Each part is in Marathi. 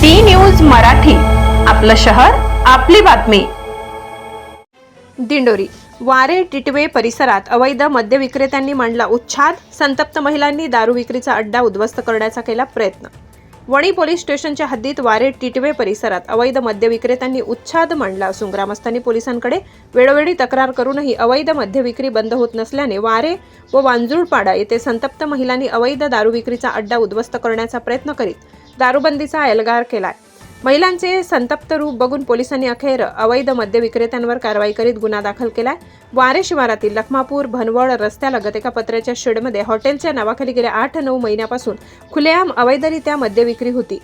डी न्यूज मराठी आपलं शहर आपली बातमी. दिंडोरी वारे टिटवे परिसरात अवैध मद्य विक्रेत्यांनी मांडला उच्छाद संतप्त महिलांनी दारू विक्रीचा अड्डा उद्ध्वस्त करण्याचा केला प्रयत्न. वणी पोलीस स्टेशनच्या हद्दीत वारे टिटवे परिसरात अवैध मद्य विक्रेत्यांनी उच्छाद मांडला असून ग्रामस्थांनी पोलिसांकडे वेळोवेळी तक्रार करूनही अवैध मद्य विक्री बंद होत नसल्याने वारे व वांजुळपाडा येथे संतप्त महिलांनी अवैध दारू विक्रीचा अड्डा उद्ध्वस्त करण्याचा प्रयत्न करीत दारूबंदीचा एल्गार केलाय. महिलांचे संतप्त रूप बघून पोलिसांनी अखेर अवैध मद्य विक्रेत्यांवर कारवाई करीत गुन्हा दाखल केलाय. वारे शिवारातील लखमापूर भनवळ रस्त्यालगत एका पत्र्याच्या शेडमध्ये हॉटेलच्या नावाखाली गेल्या आठ नऊ महिन्यापासून खुलेआम अवैधरित्या मद्य विक्री होती.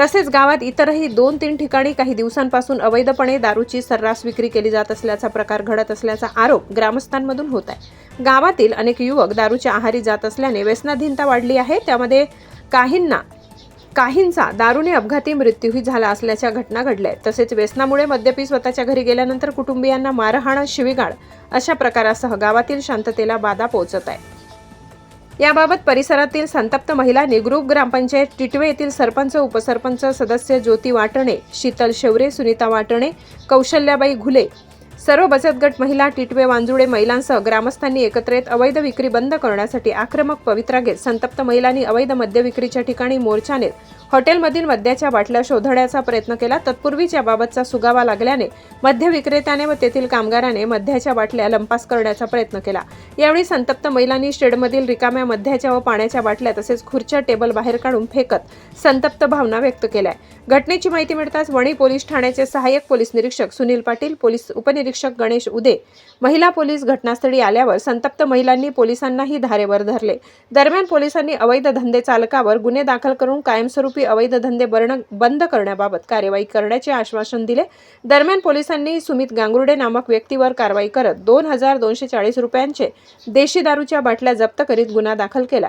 तसेच गावात इतरही दोन तीन ठिकाणी काही दिवसांपासून अवैधपणे दारूची सर्रास विक्री केली जात असल्याचा प्रकार घडत असल्याचा आरोप ग्रामस्थांमधून होत आहे. गावातील अनेक युवक दारूच्या आहारी जात असल्याने व्यसनाधीनता वाढली आहे. त्यामध्ये काहींना काहींचा दारूने अपघाती मृत्यूही झाला असल्याच्या घटना घडल्या आहेत. तसेच व्यसनामुळे मद्यपी स्वतःच्या घरी गेल्यानंतर कुटुंबियांना मारहाण शिवीगाळ अशा प्रकारासह गावातील शांततेला बाधा पोहोचत आहे याबाबत परिसरातील संतप्त महिला निग्रुप ग्रामपंचायत टिटवे येथील सरपंच उपसरपंच सदस्य ज्योती वाटणे शीतल शेवरे सुनीता वाटणे कौशल्याबाई घुले सर्व बचत गट महिला टिटवे वांजुळे महिलांसह ग्रामस्थांनी एकत्र येत अवैध विक्री बंद करण्यासाठी आक्रमक पवित्रा घेत संतप्त महिलांनी अवैध मद्य विक्रीच्या ठिकाणी मोर्चा नेत हॉटेलमधील मद्याच्या बाटल्या शोधण्याचा प्रयत्न केला. तत्पूर्वीच याबाबतचा सुगावा लागल्याने मद्य विक्रेत्याने व तेथील कामगाराने मद्याच्या बाटल्या लंपास करण्याचा प्रयत्न केला. यावेळी संतप्त महिलांनी शेडमधील रिकाम्या मद्याच्या व पाण्याच्या बाटल्या तसेच खुर्च्या टेबल बाहेर काढून फेकत संतप्त भावना व्यक्त केल्या. घटनेची माहिती मिळताच वणी पोलीस ठाण्याचे सहाय्यक पोलीस निरीक्षक सुनील पाटील पोलीस उपनिरीक्षक गणेश उदे महिला पोलीस घटनास्थळी आल्यावर संतप्त महिलांनी पोलिसांनाही धारेवर धरले. दरम्यान पोलिसांनी अवैध धंदे चालकावर गुन्हे दाखल करून कायमस्वरूपी अवैध धंदे बरण बंद करण्याबाबत कार्यवाही करण्याचे आश्वासन दिले. दरम्यान पोलिसांनी सुमित गांगुर्डे नामक व्यक्तीवर कारवाई करत दोन हजार दोनशे चाळीस रुपयांचे देशी दारूच्या बाटल्या जप्त करीत गुन्हा दाखल केला.